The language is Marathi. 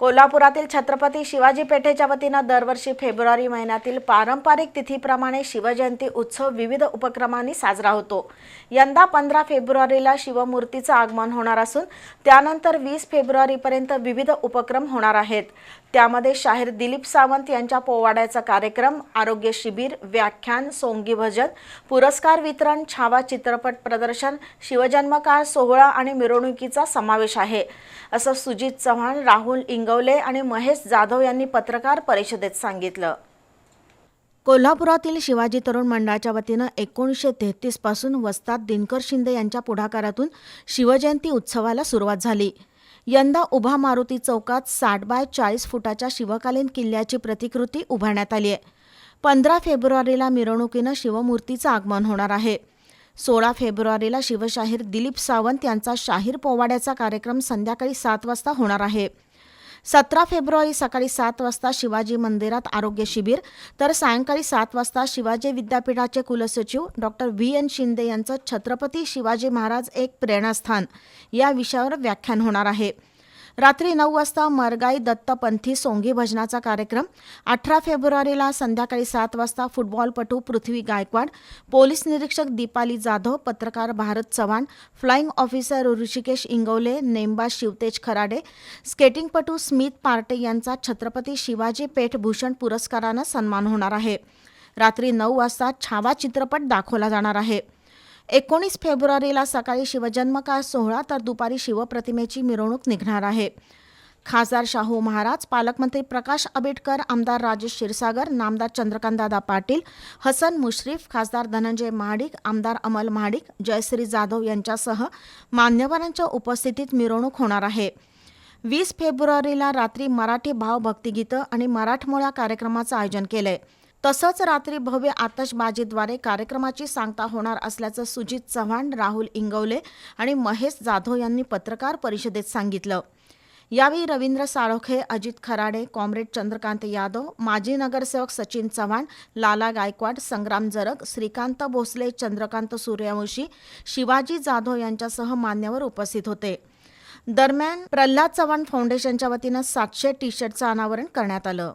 कोल्हापुरातील छत्रपती शिवाजी पेठेच्या वतीनं दरवर्षी फेब्रुवारी महिन्यातील पारंपरिक तिथीप्रमाणे शिवजयंती उत्सव विविध उपक्रमांनी साजरा होतो. यंदा पंधरा फेब्रुवारीला शिवमूर्तीचं आगमन होणार असून त्यानंतर वीस फेब्रुवारीपर्यंत विविध उपक्रम होणार आहेत. त्यामध्ये शाहीर दिलीप सावंत यांच्या पोवाड्याचा कार्यक्रम आरोग्य शिबिर व्याख्यान सोंगी भजन पुरस्कार वितरण छावा चित्रपट प्रदर्शन शिवजन्मकाळ सोहळा आणि मिरवणुकीचा समावेश आहे. असं सुजित चव्हाण राहुल इंग इंगवले आणि महेश जाधव यांनी पत्रकार परिषदेत सांगितलं. कोल्हापुरातील शिवाजी तरुण मंडळाच्या वतीनं एकोणीसशे तेहतीसपासून वस्ताद दिनकर शिंदे यांच्या पुढाकारातून शिवजयंती उत्सवाला सुरुवात झाली. यंदा उभा मारुती चौकात साठ बाय चाळीस फुटाच्या शिवकालीन किल्ल्याची प्रतिकृती उभारण्यात आली आहे. पंधरा फेब्रुवारीला मिरवणुकीनं शिवमूर्तीचं आगमन होणार आहे. सोळा फेब्रुवारीला शिवशाहीर दिलीप सावंत यांचा शाहीर पोवाड्याचा कार्यक्रम संध्याकाळी सात वाजता होणार आहे. सतरा फेब्रुवारी सकाळी सात वाजता शिवाजी मंदिरात आरोग्य शिबिर तर सायंकाळी सात वाजता शिवाजी विद्यापीठाचे कुलसचिव डॉक्टर व्ही. एन. शिंदे यांचं छत्रपती शिवाजी महाराज एक प्रेरणास्थान. या विषयावर व्याख्यान होणार आहे. रात्री नऊ वाजता मरगाई दत्तपंथी सोंगी भजनाचा कार्यक्रम. अठरा फेब्रुवारीला संध्याकाळी सात वाजता फुटबॉलपटू पृथ्वी गायकवाड पोलीस निरीक्षक दीपाली जाधव पत्रकार भारत चव्हाण फ्लाईंग ऑफिसर ऋषिकेश इंगवले नेमबा शिवतेज खराडे स्केटिंगपटू स्मित पार्टे यांचा छत्रपती शिवाजी पेठ भूषण पुरस्कारानं सन्मान होणार आहे. रात्री नऊ वाजता छावा चित्रपट दाखवला जाणार आहे. एकोणीस फेब्रुवारीला सकाळी शिवजन्मकाळ सोहळा तर दुपारी शिवप्रतिमेची मिरवणूक निघणार आहे. खासदार शाहू महाराज पालकमंत्री प्रकाश आंबेडकर आमदार राजेश क्षीरसागर नामदार चंद्रकांतदादा पाटील हसन मुश्रीफ खासदार धनंजय महाडिक आमदार अमल महाडिक जयश्री जाधव यांच्यासह मान्यवरांच्या उपस्थितीत मिरवणूक होणार आहे. वीस फेब्रुवारीला रात्री मराठी भावभक्तिगीतं आणि मराठमोळ्या कार्यक्रमाचं आयोजन केलं आहे तसंच रात्री भव्य आतषबाजीद्वारे कार्यक्रमाची सांगता होणार असल्याचं सुजित चव्हाण राहुल इंगवले आणि महेश जाधव यांनी पत्रकार परिषदेत सांगितलं. यावेळी रवींद्र साळोखे अजित खराडे कॉम्रेड चंद्रकांत यादव माजी नगरसेवक सचिन चव्हाण लाला गायकवाड संग्राम जरग श्रीकांत भोसले चंद्रकांत सूर्यवंशी शिवाजी जाधव यांच्यासह मान्यवर उपस्थित होते. दरम्यान प्रल्हाद चव्हाण फाउंडेशनच्या वतीनं सातशे टी शर्टचं अनावरण करण्यात आलं.